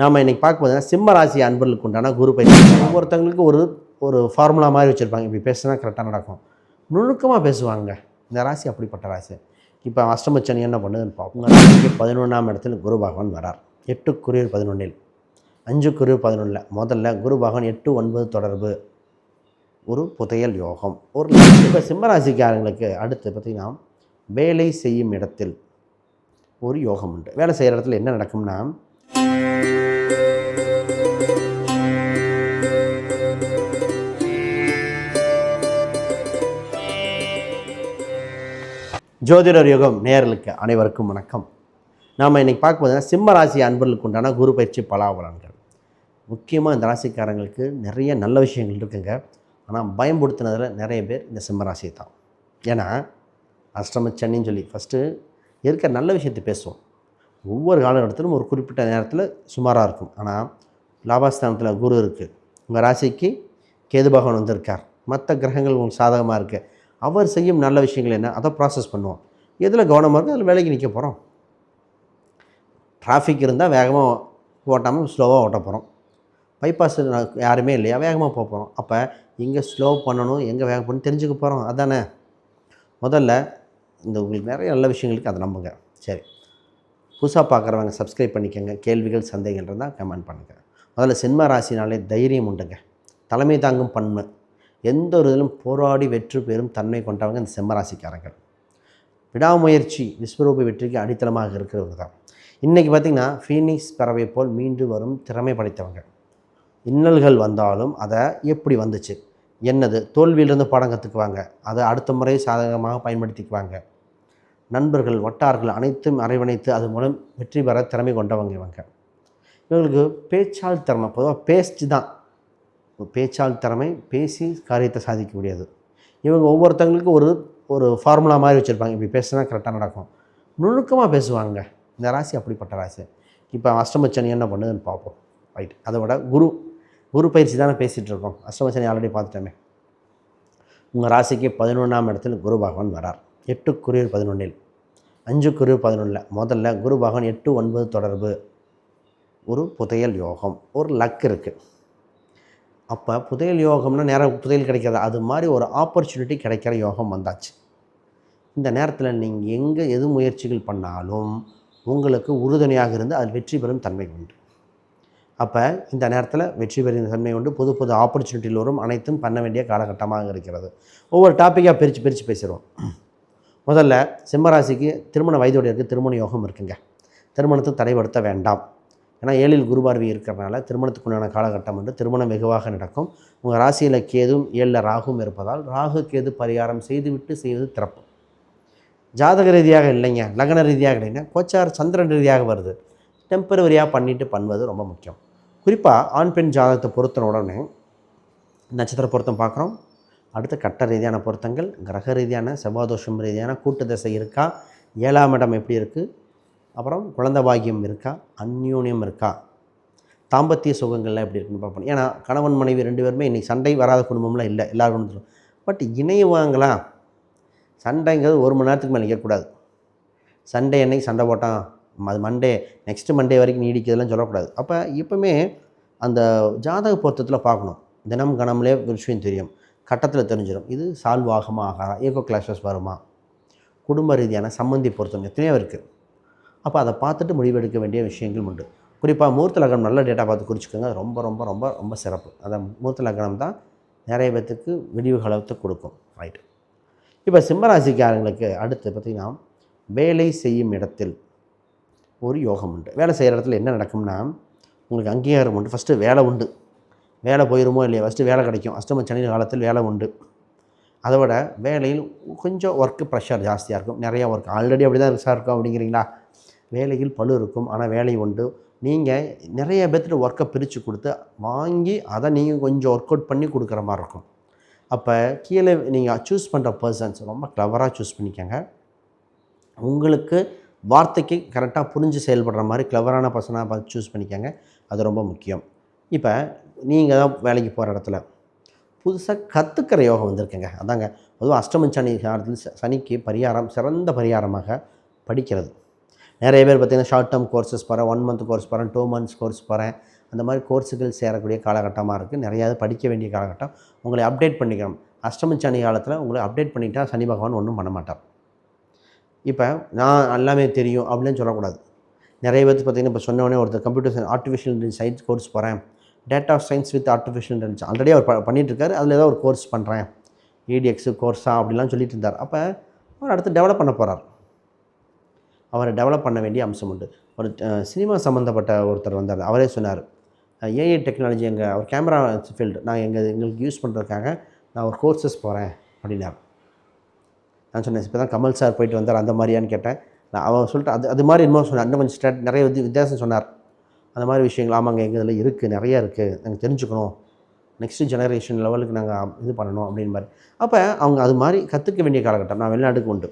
நாம் இன்றைக்கி பார்க்க போதுன்னா சிம்ம ராசி அன்பர்களுக்கு உண்டான குரு பயிற்சி. ஒவ்வொருத்தவங்களுக்கு ஒரு ஒரு ஃபார்முலா மாதிரி வச்சுருப்பாங்க. இப்படி பேசுனா கரெக்டாக நடக்கும். நுணுக்கமாக பேசுவாங்க. இந்த ராசி அப்படிப்பட்ட ராசி. இப்போ அஷ்டமச்சனி என்ன பண்ணுதுன்னு பார்ப்போம். உங்கள் ராசிக்கு பதினொன்றாம் இடத்துல குரு பகவான் வரார் எட்டுக்குரியர் பதினொன்றில் அஞ்சுக்குரியர் பதினொன்றில் முதல்ல குரு பகவான் எட்டு ஒன்பது தொடர்பு. ஒரு புதையல் யோகம். ஒரு இப்போ சிம்மராசிக்காரங்களுக்கு அடுத்து பார்த்திங்கன்னா வேலை செய்யும் இடத்தில் ஒரு யோகம் உண்டு. வேலை செய்கிற இடத்துல என்ன நடக்கும்னா ஜோதிடர் யோகம் நேரலுக்கு அனைவருக்கும் வணக்கம். நாம் இன்றைக்கி பார்க்கும்போது சிம்ம ராசி அன்பர்களுக்கு உண்டான குரு பயிற்சி பலாபலன்கள். முக்கியமாக இந்த ராசிக்காரங்களுக்கு நிறைய நல்ல விஷயங்கள் இருக்குங்க. ஆனால் பயன்படுத்தினதில் நிறைய பேர் இந்த சிம்ம ராசி தான் ஏன்னா அஷ்டம சனின்னு சொல்லி ஃபஸ்ட்டு இருக்கிற நல்ல விஷயத்தை பேசுவோம். ஒவ்வொரு காலகட்டத்திலும் ஒரு குறிப்பிட்ட நேரத்தில் சுமாராக இருக்கும். ஆனால் லாபாஸ்தானத்தில் குரு இருக்குது உங்கள் ராசிக்கு கேது பகவான் வந்திருக்கார். மற்ற கிரகங்கள் உங்களுக்கு சாதகமாக இருக்குது அவர் செய்யும் நல்ல விஷயங்கள் என்ன? அதை ப்ராசஸ் பண்ணுவோம். எதில் கவனமாக இருக்குது அதில் வேலைக்கு நிற்க போகிறோம் டிராஃபிக் இருந்தால் வேகமாக ஓட்டாமல் ஸ்லோவாக ஓட்ட போகிறோம் பைபாஸ் யாருமே இல்லையா? வேகமாக போக போகிறோம் அப்போ எங்கே ஸ்லோ பண்ணணும்? எங்கே வேகம் பண்ணணும் தெரிஞ்சுக்க போகிறோம் அதானே? முதல்ல இந்த உங்களுக்கு நிறைய நல்ல விஷயங்களுக்கு அதை நம்புங்க. சரி. புதுசாக பார்க்குறவங்க சப்ஸ்கிரைப் பண்ணிக்கோங்க. கேள்விகள் சந்தேகங்கள் இருந்தால் கமெண்ட் பண்ணுங்கள் முதல்ல சின்ம ராசினாலே தைரியம் உண்டுங்க. தலைமை தாங்கும் பன்மை. எந்த ஒரு இதிலும் போராடி வெற்றி பெறும் தன்மை கொண்டவங்க இந்த சிம்மராசிக்காரங்கள் விடாமுயற்சி விஸ்வரூப வெற்றிக்கு அடித்தளமாக இருக்கிறவங்க தான். இன்றைக்கி பார்த்திங்கன்னா ஃபீனிக்ஸ் பறவை போல் மீண்டு வரும் திறமை படைத்தவங்க. இன்னல்கள் வந்தாலும் அதை எப்படி வந்துச்சு? என்னது? தோல்வியிலிருந்து பாடம் கற்றுக்குவாங்க அதை அடுத்த முறை சாதகமாக பயன்படுத்திக்குவாங்க. நண்பர்கள் வட்டார்கள் அனைத்தும் அரவணைத்து அது மூலம் வெற்றி பெற திறமை கொண்டவங்க இவங்க. இவங்களுக்கு பேச்சால் திறமை பொதுவாக பேச்சு தான். பேச்சால் திறமை பேசி காரியத்தை சாதிக்கக்கூடியது இவங்க ஒவ்வொருத்தவங்களுக்கும் ஒரு ஒரு ஃபார்முலா மாதிரி வச்சுருப்பாங்க. இப்படி பேசுனா கரெக்டாக நடக்கும். நுணுக்கமாக பேசுவாங்க. இந்த ராசி அப்படிப்பட்ட ராசி. இப்போ அஷ்டமச்சனி என்ன பண்ணுதுன்னு பார்ப்போம். ரைட் அதை விட குரு குரு பயிற்சி தானே பேசிகிட்டு இருக்கோம். அஷ்டமச்சனி ஆல்ரெடி பார்த்துட்டோமே. உங்கள் ராசிக்கு பதினொன்றாம் இடத்துல குரு பகவான் வரார். எட்டுக்குரியர் பதினொன்றில் அஞ்சுக்குரியர் பதினொன்றில் முதல்ல குரு பகவான் எட்டு ஒன்பது தொடர்பு. ஒரு புதையல் யோகம். ஒரு லக் இருக்குது அப்போ புதையல் யோகம்னா நேரம் புதையல் கிடைக்காது. அது மாதிரி ஒரு ஆப்பர்ச்சுனிட்டி கிடைக்கிற யோகம் வந்தாச்சு. இந்த நேரத்தில் நீங்கள் எங்கே எது முயற்சிகள் பண்ணாலும் உங்களுக்கு உறுதுணையாக இருந்து அதில் வெற்றி பெறும் தன்மை உண்டு. அப்போ இந்த நேரத்தில் வெற்றி பெறும் தன்மை உண்டு. புது புது ஆப்பர்ச்சுனிட்டியில் வரும். அனைத்தும் பண்ண வேண்டிய காலகட்டமாக இருக்கிறது. ஒவ்வொரு டாப்பிக்காக பிரித்து பிரித்து பேசுகிறோம் முதல்ல சிம்மராசிக்கு திருமண வயதுடையருக்கு திருமண யோகம் இருக்குங்க. திருமணத்தை தடைப்படுத்த வேண்டாம். ஏன்னா ஏழில் குருபார்வி இருக்கிறனால திருமணத்துக்கு உண்டான காலகட்டம் வந்து திருமணம் வெகுவாக நடக்கும். உங்கள் ராசியில் கேதும் ஏழில் ராகும் இருப்பதால் ராகு கேது பரிகாரம் செய்துவிட்டு செய்வது திறப்பு. ஜாதக ரீதியாக இல்லைங்க. லக்ன ரீதியாக இல்லைங்க. கோச்சார் சந்திரன் ரீதியாக வருது. டெம்பரவரியாக பண்ணிட்டு பண்ணுவது ரொம்ப முக்கியம். குறிப்பாக ஆண் பெண் ஜாதகத்தை பொருத்தின உடனே நட்சத்திர பொருத்தம் பார்க்குறோம். அடுத்து கட்ட ரீதியான பொருத்தங்கள் கிரக ரீதியான செவ்வாதோஷம் ரீதியான கூட்டு தசை இருக்கா? ஏழாம் இடம் எப்படி இருக்குது அப்புறம் குழந்த பாக்கியம் இருக்கா? அந்யூன்யம் இருக்கா? தாம்பத்திய சுகங்கள்லாம் எப்படி இருக்குன்னு பார்ப்போம். ஏன்னா கணவன் மனைவி ரெண்டு பேருமே இன்றைக்கி சண்டை வராத குடும்பம்லாம் இல்லை எல்லா குடும்பத்திலும் பட் இணைவாங்களா? சண்டைங்கிறது ஒரு மணி நேரத்துக்கு மேலே நிற்கக்கூடாது. சண்டே அன்னைக்கு சண்டை போட்டான்? அது மண்டே நெக்ஸ்ட் மண்டே வரைக்கும் நீடிக்கிறதுலாம் சொல்லக்கூடாது. அப்போ எப்பவுமே அந்த ஜாதக பொருத்தத்தில் பார்க்கணும். தினம் கணம்லே ஒரு விஷயம் தெரியும். கட்டத்தில் தெரிஞ்சிடும் இது சால்வ் ஆகுமா ஆகாதா? ஏகோ கிளாஷஸ் வருமா? குடும்ப ரீதியான சம்மந்தி பொருத்தம் எத்தனையோ இருக்குது அப்போ அதை பார்த்துட்டு முடிவெடுக்க வேண்டிய விஷயங்கள் உண்டு. குறிப்பாக மூர்த்த லக்னம் நல்ல டேட்டா பார்த்து குறிச்சிக்கோங்க. ரொம்ப ரொம்ப ரொம்ப ரொம்ப சிறப்பு. அந்த மூர்த்த லக்னம் தான் நிறைய பேர்த்துக்கு விடிவு கொடுக்கும். ரைட்டு இப்போ சிம்மராசிக்காரங்களுக்கு அடுத்து பார்த்திங்கன்னா வேலை செய்யும் இடத்தில் ஒரு யோகம் உண்டு. வேலை செய்கிற இடத்துல என்ன நடக்கும்னா உங்களுக்கு அங்கீகாரம் உண்டு. ஃபஸ்ட்டு வேலை உண்டு. வேலை போயிருமோ இல்லையா? ஃபஸ்ட்டு வேலை கிடைக்கும். அஷ்டம சனி காலத்தில் வேலை உண்டு. அதை விட வேலையில் கொஞ்சம் ஒர்க்கு ப்ரெஷர் ஜாஸ்தியாக இருக்கும். நிறையா ஒர்க் ஆல்ரெடி அப்படி தான் ரிசாக இருக்கும் அப்படிங்கிறீங்களா? வேலையில் பளு இருக்கும். ஆனால் வேலை உண்டு. நீங்கள் நிறைய பேர்த்துட்டு ஒர்க்கை பிரித்து கொடுத்து வாங்கி அதை நீங்கள் கொஞ்சம் ஒர்க் அவுட் பண்ணி கொடுக்குற மாதிரி இருக்கும். அப்போ கீழே நீங்கள் சூஸ் பண்ணுற பர்சன்ஸ் ரொம்ப க்ளவராக சூஸ் பண்ணிக்கோங்க. உங்களுக்கு வார்த்தைக்கு கரெக்டாக புரிஞ்சு செயல்படுற மாதிரி க்ளவரான பர்சனாக பார்த்து சூஸ் பண்ணிக்கோங்க. அது ரொம்ப முக்கியம். இப்போ நீங்கள் தான் வேலைக்கு போகிற இடத்துல. புதுசாக கற்றுக்கிற யோகம் வந்திருக்குங்க. அதாங்க பொதுவாக அஷ்டமன் சனி காலத்தில் சனிக்கு பரிகாரம் சிறந்த பரிகாரமாக படிக்கிறது. நிறைய பேர் பார்த்தீங்கன்னா ஷார்ட் டேர்ம் கோர்சஸ் போகிறேன் ஒன் மந்த் கோர்ஸ் போகிறேன் டூ மந்த்ஸ் கோர்ஸ் போகிறேன் அந்த மாதிரி கோர்ஸுகள் சேரக்கூடிய காலகட்டமாக இருக்குது நிறையா படிக்க வேண்டிய காலகட்டம். உங்களை அப்டேட் பண்ணிக்கணும். அஷ்டமி சனி காலத்தில் உங்களை அப்டேட் பண்ணிட்டால் சனி பகவான் ஒன்றும் பண்ண மாட்டார். இப்போ நான் எல்லாமே தெரியும் அப்படின்னு சொல்லக்கூடாது. நிறைய பேர் பார்த்தீங்கன்னா இப்போ சொன்னோடனே ஒருத்தர் computer science artificial science course போகிறேன் data science with artificial intelligence already அவர் ப அதில் ஏதோ ஒரு கோர்ஸ் பண்ணுறேன் இடிஎக்ஸு கோர்ஸா அப்படிலாம் சொல்லிட்டு இருந்தார் அப்போ அவர் அடுத்து டெவலப் பண்ண போகிறார் அவரை டெவலப் பண்ண வேண்டிய அம்சம் உண்டு. ஒரு சினிமா சம்மந்தப்பட்ட ஒருத்தர் வந்தார். அவரே சொன்னார். ஏஐ டெக்னாலஜி எங்கள் அவர் கேமரா ஃபீல்டு நான் எங்கள் எங்களுக்கு யூஸ் பண்ணுறதுக்காக நான் ஒரு கோர்சஸ் போகிறேன் அப்படின்னார். நான் சொன்னேன் இப்போ தான் கமல் சார் போயிட்டு வந்தார். அந்த மாதிரியான்னு கேட்டேன். நான் அவர் சொல்லிட்டு அது அது மாதிரி இன்னும் சொன்னார். இன்னும் கொஞ்சம் ஸ்டாட் நிறைய வித்தியாசம் சொன்னார். அந்த மாதிரி விஷயங்கள் ஆமாங்க எங்கள் இதில் இருக்குது நிறையா இருக்குது நாங்கள் தெரிஞ்சுக்கணும். நெக்ஸ்ட் ஜெனரேஷன் லெவலுக்கு நாங்கள் இது பண்ணணும் அப்படின்னு மாதிரி அப்போ அவங்க அது மாதிரி கற்றுக்க வேண்டிய காலகட்டம் நான் வெளிநாட்டுக்கு உண்டு.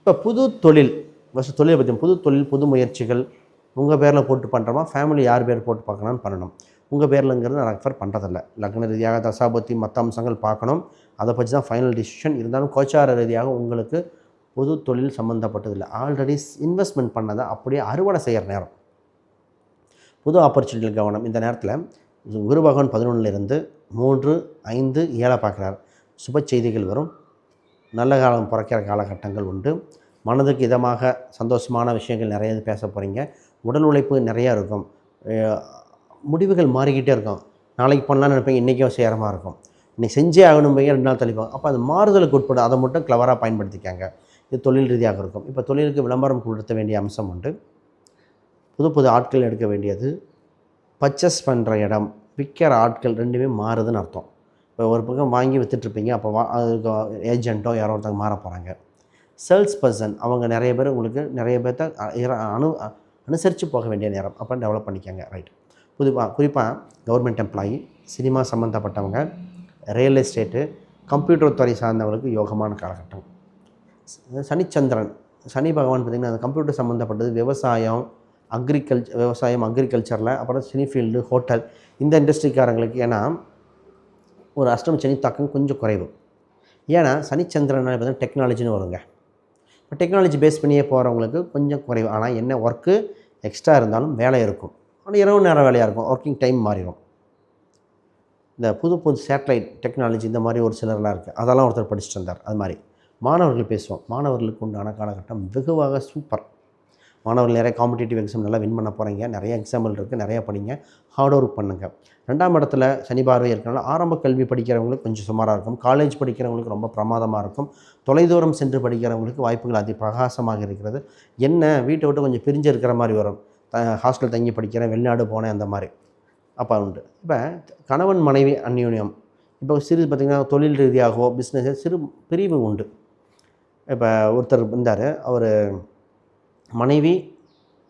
இப்போ புது தொழில் ஃபஸ்ட்டு தொழிலை பற்றி புது தொழில் புது முயற்சிகள் உங்கள் பேரில் போட்டு பண்ணுறோமா ஃபேமிலி யார் பேர் போட்டு பார்க்கணும்னு பண்ணணும். உங்கள் பேர்லங்கிறது நான் ரெஃபர் பண்ணுறதில்ல லக்ன ரீதியாக தசாபத்தி மற்ற அம்சங்கள் பார்க்கணும். அதை பற்றி தான் ஃபைனல் டிசிஷன் இருந்தாலும் கோச்சார ரீதியாக உங்களுக்கு புது தொழில் சம்மந்தப்பட்டதில்லை ஆல்ரெடி இன்வெஸ்ட்மெண்ட் பண்ணதை அப்படியே அறுவடை செய்கிற நேரம். புது ஆப்பர்ச்சுனிட்டியில் கவனம். இந்த நேரத்தில் குரு பகவான் பதினொன்றிலிருந்து மூன்று ஐந்து ஏழை பார்க்குறார். சுப செய்திகள் வரும். நல்ல காலம் பிறக்கிற காலகட்டங்கள் உண்டு. மனதுக்கு இதமாக சந்தோஷமான விஷயங்கள் நிறைய பேச போகிறீங்க உடல் உழைப்பு நிறையா இருக்கும். முடிவுகள் மாறிக்கிட்டே இருக்கும். நாளைக்கு பண்ணலாம்னு நினைப்பீங்க. இன்றைக்கும் சேரமாக இருக்கும். இன்னைக்கு செஞ்சே ஆகணும் பையன். ரெண்டு நாள் தெளிப்பாங்க அப்போ அது மாறுதலுக்கு உட்பட அதை மட்டும் கிளவராக பயன்படுத்திக்காங்க. இது தொழில் ரீதியாக இருக்கும். இப்போ தொழிலுக்கு விளம்பரம் கொடுத்த வேண்டிய அம்சம் உண்டு. புது புது ஆட்கள் எடுக்க வேண்டியது. பர்ச்சேஸ் பண்ணுற இடம் விற்கிற ஆட்கள் ரெண்டுமே மாறுதுன்னு அர்த்தம். இப்போ ஒரு பக்கம் வாங்கி விற்றுட்ருப்பீங்க அப்போ வா அதுக்கு ஏஜென்ட்டோ யாரோ ஒருத்தங்க மாற போகிறாங்க சேல்ஸ் பர்சன் அவங்க நிறைய பேர் உங்களுக்கு நிறைய பேர்த்த அனு அனுசரித்து போக வேண்டிய நேரம். அப்போ டெவலப் பண்ணிக்கோங்க ரைட் புதுப்பாக குறிப்பாக கவர்மெண்ட் எம்ப்ளாயி சினிமா சம்மந்தப்பட்டவங்க ரியல் எஸ்டேட்டு கம்ப்யூட்டர் துறை சார்ந்தவங்களுக்கு யோகமான காலகட்டம். சனிச்சந்திரன் சனி பகவான் பார்த்திங்கன்னா அந்த கம்ப்யூட்டர் சம்மந்தப்பட்டது விவசாயம் அக்ரிகல்ச்சர் விவசாயம் அக்ரிகல்ச்சரில் அப்புறம் சினி ஃபீல்டு ஹோட்டல் இந்த இண்டஸ்ட்ரிக்காரங்களுக்கு ஏன்னா ஒரு அஷ்டம சனி தாக்கம் கொஞ்சம் குறைவு. ஏன்னா சனிச்சந்திரன் பார்த்தீங்கன்னா டெக்னாலஜின்னு வருங்க. இப்போ டெக்னாலஜி பேஸ் பண்ணியே போகிறவங்களுக்கு கொஞ்சம் குறைவு. ஆனால் என்ன ஒர்க்கு எக்ஸ்ட்ரா இருந்தாலும் வேலை இருக்கும். ஆனால் இரவு நேரம் வேலையாக இருக்கும். ஒர்க்கிங் டைம் மாறிடும். இந்த புது புது சேட்டலைட் டெக்னாலஜி இந்த மாதிரி ஒரு சிலர்லாம் இருக்குது அதெல்லாம் ஒருத்தர் படிச்சுட்டு இருந்தார். அது மாதிரி. மாணவர்கள் பேசுவோம். மாணவர்களுக்கு உண்டான காலகட்டம் வெகுவாக சூப்பர் மாணவர்கள் நிறைய காம்படிட்டிவ் எக்ஸாம் நல்லா வின் பண்ண போகிறீங்க நிறைய எக்ஸாம்பிள் இருக்குது நிறையா படிங்க. ஹார்ட் ஒர்க் பண்ணுங்கள் ரெண்டாம் இடத்துல சனி பார்வை இருக்கனால ஆரம்ப கல்வி படிக்கிறவங்களுக்கு கொஞ்சம் சுமாராக இருக்கும். காலேஜ் படிக்கிறவங்களுக்கு ரொம்ப பிரமாதமாக இருக்கும். தொலைதூரம் சென்று படிக்கிறவங்களுக்கு வாய்ப்புகள் அதி பிரகாசமாக இருக்கிறது. என்ன? வீட்டை விட்டு கொஞ்சம் பிரிஞ்சு இருக்கிற மாதிரி வரும். ஹாஸ்டல் தங்கி படிக்கிறேன் வெளிநாடு போனேன் அந்த மாதிரி. அப்போ உண்டு. இப்போ கணவன் மனைவி அந்யோன்யம். இப்போ சிறு பார்த்திங்கன்னா தொழில் ரீதியாகவோ பிஸ்னஸ் சிறு பிரிவு உண்டு. இப்போ ஒருத்தர் இருந்தார். அவர் மனைவி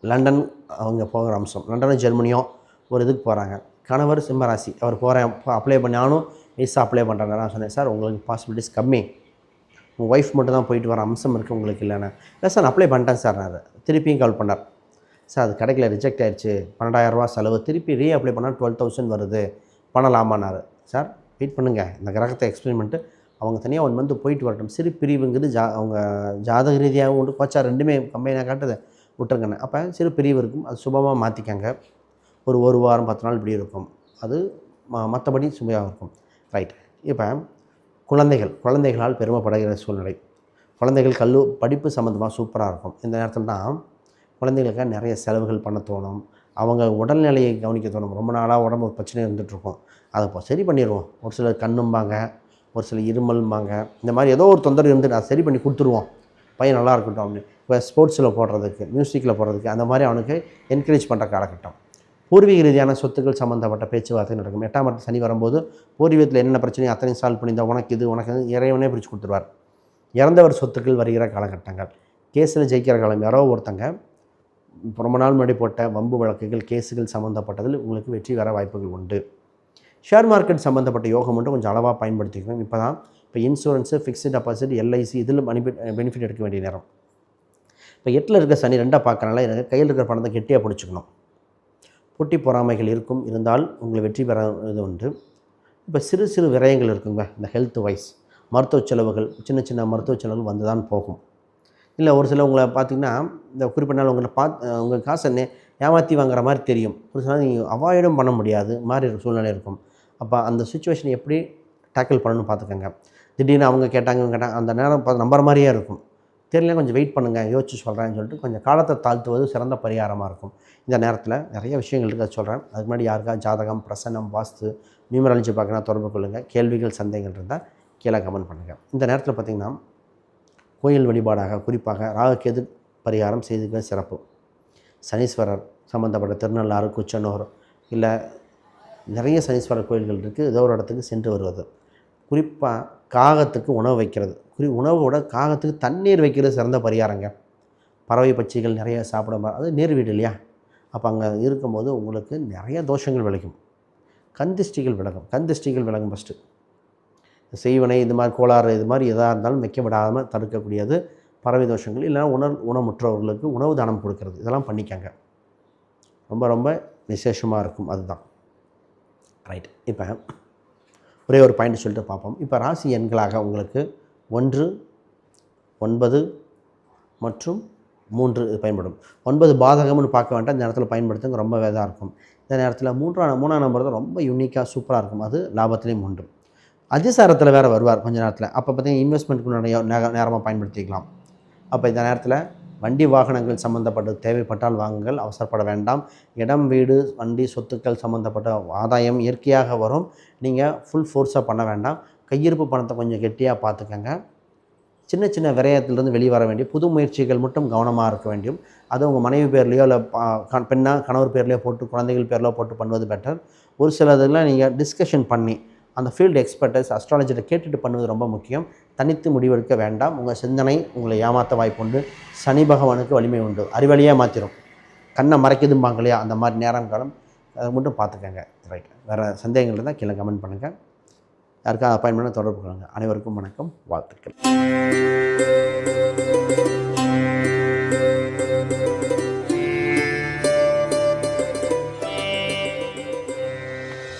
லண்டன் அவங்க போகிற அம்சம். லண்டனோ ஜெர்மனியோ ஒரு இதுக்கு போகிறாங்க கணவர் சிம்மராசி. அவர் போகிறேன் அப்ளை பண்ணி நானும் விசா அப்ளை பண்ணுறேன் நான் சொன்னேன். சார் உங்களுக்கு பாசிபிலிட்டிஸ் கம்மி. உங்கள் ஒய்ஃப் மட்டும் தான் போயிட்டு வர அம்சம் இருக்குது உங்களுக்கு இல்லைன்னா. இல்லை சார் நான் அப்ளை பண்ணிட்டேன் சார் நான் திருப்பியும் கால் பண்ணார். சார் அது கிடைக்கல ரிஜெக்ட் ஆயிடுச்சு பன்னெண்டாயிரரூவா செலவு. திருப்பி ரீ அப்ளை பண்ணால் டுவெல் தௌசண்ட் வருது. பண்ணலாமான்னாரு. சார் வெயிட் பண்ணுங்கள் இந்த கிரகத்தை எக்ஸ்பெரிமெண்ட்டு அவங்க தனியாக ஒன் மந்த்து போயிட்டு வரட்டும். சிறு பிரிவுங்கிறது ஜா அவங்க ஜாதக ரீதியாகவும் உண்டு. கோச்சா ரெண்டுமே கம்பெனியாக காட்டுது விட்டுருங்கண்ணே. அப்போ சிறு பிரிவு இருக்கும். அது சுபமாக மாற்றிக்கங்க ஒரு ஒரு வாரம் பத்து நாள் இப்படி இருக்கும். அது ம- மற்றபடி சுமையாக இருக்கும். ரைட் இப்போ குழந்தைகள் குழந்தைகளால் பெருமைப்படுகிற சூழ்நிலை. குழந்தைகள் கல்லு படிப்பு சம்மந்தமாக சூப்பராக இருக்கும். இந்த நேரத்தில் தான் குழந்தைகளுக்காக நிறைய செலவுகள் பண்ண தோணும். அவங்க உடல்நிலையை கவனிக்க தோணும். ரொம்ப நாளாக உடம்பு ஒரு பிரச்சனை இருந்துகிட்ருக்கும் அதை சரி பண்ணிடுவோம் ஒரு சிலர் கண்ணும்பாங்க. ஒரு சில இருமல்பாங்க இந்த மாதிரி ஏதோ ஒரு தொந்தரவு இருந்து நான் சரி பண்ணி கொடுத்துருவோம். பையன் நல்லா இருக்கட்டும் அப்படின்னு. இப்போ ஸ்போர்ட்ஸில் போடுறதுக்கு மியூசிக்கில் போடுறதுக்கு அந்த மாதிரி அவனுக்கு என்கரேஜ் பண்ணுற காலகட்டம். பூர்வீக ரீதியான சொத்துக்கள் சம்மந்தப்பட்ட பேச்சுவார்த்தை நடக்கும். எட்டாம் இடத்து சனி வரும்போது பூர்வீகத்தில் என்னென்ன பிரச்சனையும் அத்தனையும் சால்வ் பண்ணியிருந்தா உனக்கு இது உனக்கு இறைவனே பிரித்து கொடுத்துருவார். இறந்தவர் சொத்துக்கள் வருகிற காலகட்டங்கள். கேஸில் ஜெயிக்கிற காலம். யாரோ ஒருத்தங்க ரொம்ப நாள் முன்னாடி போட்ட வம்பு வழக்குகள் கேஸுகள் சம்மந்தப்பட்டதில் உங்களுக்கு வெற்றி வர வாய்ப்புகள் உண்டு. ஷேர் மார்க்கெட் சம்மந்தப்பட்ட யோகம் மட்டும் கொஞ்சம் அளவாக பயன்படுத்திக்கணும் இப்போ தான் இப்போ இன்சூரன்ஸு ஃபிக்ஸ்டு டெபாசிட் எல்ஐசி இதில் பெனிஃபிட் பெனிஃபிட் எடுக்க வேண்டிய நேரம். இப்போ எட்டில் இருக்க சனி ரெண்டாக பார்க்கறனால எனக்கு கையில் இருக்கிற பணத்தை கெட்டியாக பிடிச்சிக்கணும். பொட்டி பொறாமைகள் இருக்கும். இருந்தால் உங்களை வெற்றி பெற இது உண்டு. இப்போ சிறு சிறு விரயங்கள் இருக்குங்க. இந்த ஹெல்த் வைஸ் மருத்துவ செலவுகள் சின்ன சின்ன மருத்துவ செலவுகள் வந்து தான் போகும். இல்லை ஒரு சில உங்களை பார்த்தீங்கன்னா இந்த குறிப்பிட்ட நாள் உங்களை பார்த்து உங்கள் காசை நே ஏமாற்றி வாங்குற மாதிரி தெரியும். ஒரு சில நீங்கள் அவாய்டும் பண்ண முடியாது. மாதிரி சூழ்நிலை இருக்கும். அப்போ அந்த சுச்சுவேஷனை எப்படி டேக்கிள் பண்ணணும்னு பார்த்துக்கோங்க. திடீர்னு அவங்க கேட்டாங்க கேட்டாங்க அந்த நேரம் பார்த்து நம்புற மாதிரியே இருக்கும். தெரியல கொஞ்சம் வெயிட் பண்ணுங்கள் யோசிச்சு சொல்கிறேன்னு சொல்லிட்டு கொஞ்சம் காலத்தை தாழ்த்துவது சிறந்த பரிகாரமாக இருக்கும். இந்த நேரத்தில் நிறைய விஷயங்கள் இருக்குது சொல்கிறேன் அதுக்கு முன்னாடி யாருக்கா ஜாதகம் பிரசன்னம் வாஸ்து நியூமராலஜி பார்க்கணும் தொடர்பு கொள்ளுங்கள் கேள்விகள் சந்தேகங்கள் இருந்தால் கீழே கமெண்ட் பண்ணுங்கள் இந்த நேரத்தில் பார்த்திங்கன்னா கோயில் வழிபாடாக குறிப்பாக ராகுகேது பரிகாரம் செய்துக்க சிறப்பு. சனீஸ்வரர் சம்மந்தப்பட்ட திருநள்ளாறு குச்சனூர் இல்லை நிறைய சனீஸ்வரர் கோயில்கள் இருக்குது. ஏதோ ஒரு இடத்துக்கு சென்று வருவது. குறிப்பாக காகத்துக்கு உணவு வைக்கிறது. குறி உணவோட காகத்துக்கு தண்ணீர் வைக்கிறது சிறந்த பரிகாரங்க. பறவை பட்சிகள் நிறைய சாப்பிட அது நீர் வீடு இல்லையா? அப்போ அங்கே இருக்கும்போது உங்களுக்கு நிறைய தோஷங்கள் விளைக்கும் கந்திஷ்டிகள் விலகும். கந்திஷ்டிகள் விலகும் ஃபஸ்ட்டு செய்வனை இது மாதிரி கோளாறு இது மாதிரி எதாக இருந்தாலும் வைக்க விடாமல் தடுக்கக்கூடியது பறவை தோஷங்கள். இல்லைன்னா உணர் உணமுற்றவர்களுக்கு உணவு தானம் கொடுக்கறது. இதெல்லாம் பண்ணிக்கங்க. ரொம்ப ரொம்ப விசேஷமாக இருக்கும். அதுதான். ரைட் இப்போ ஒரே ஒரு பாயிண்ட் சொல்லிட்டு பார்ப்போம். இப்போ ராசி எண்களாக உங்களுக்கு ஒன்று ஒன்பது மற்றும் மூன்று பயன்படும். ஒன்பது பாதகம்னு பார்க்க வேண்டாம். இந்த நேரத்தில் பயன்படுத்துங்க. ரொம்ப இதாக இருக்கும். இந்த நேரத்தில் மூன்றாம் மூணாம் நம்பர் தான் ரொம்ப யூனிக்காக சூப்பராக இருக்கும். அது லாபத்துலேயும் உண்டு. அதிசாரத்தில் வேறு வருவார் கொஞ்ச நேரத்தில். அப்போ பார்த்தீங்கன்னா இன்வெஸ்ட்மெண்ட்டுக்கு நிறைய நேர- நேரமாக பயன்படுத்திக்கலாம். அப்போ இந்த நேரத்தில் வண்டி வாகனங்கள் சம்மந்தப்பட்ட தேவைப்பட்டால் வாங்குங்கள் அவசரப்பட வேண்டாம். இடம் வீடு வண்டி சொத்துக்கள் சம்மந்தப்பட்ட ஆதாயம் இயற்கையாக வரும். நீங்கள் ஃபுல் ஃபோர்ஸாக பண்ண வேண்டாம். கையிருப்பு பணத்தை கொஞ்சம் கெட்டியாக பார்த்துக்கங்க. சின்ன சின்ன விரயத்திலிருந்து வெளியே வர வேண்டிய புது முயற்சிகள் மட்டும் கவனமாக இருக்க வேண்டும். அது உங்கள் மனைவி பேர்லையோ இல்லை பெண்ணா கணவர் பேர்லையோ போட்டு குழந்தைகள் பேர்லையோ போட்டு பண்ணுவது பெட்டர் ஒரு சில இதெல்லாம் நீங்கள் டிஸ்கஷன் பண்ணி அந்த ஃபீல்டு எக்ஸ்பர்டைஸ் அஸ்ட்ராலஜியில் கேட்டுட்டு பண்ணுவது ரொம்ப முக்கியம். தனித்து முடிவெடுக்க வேண்டாம். உங்கள் சிந்தனை உங்களை ஏமாற்ற வாய்ப்புண்டு. சனி பகவானுக்கு வலிமை உண்டு. அறிவழியாக மாற்றிடும் கண்ணை மறைக்குதும்பாங்க இல்லையா? அந்த மாதிரி நேரம் காலம். அதை மட்டும் பார்த்துக்கங்க. ரைட் வேறு சந்தேகங்கள் இருந்தால் கீழே கமெண்ட் பண்ணுங்கள் யாருக்காவது அப்பாயின்மெண்ட் தொடர்பு கொள்ளுங்கள் அனைவருக்கும் வணக்கம். வாழ்த்துக்கள்.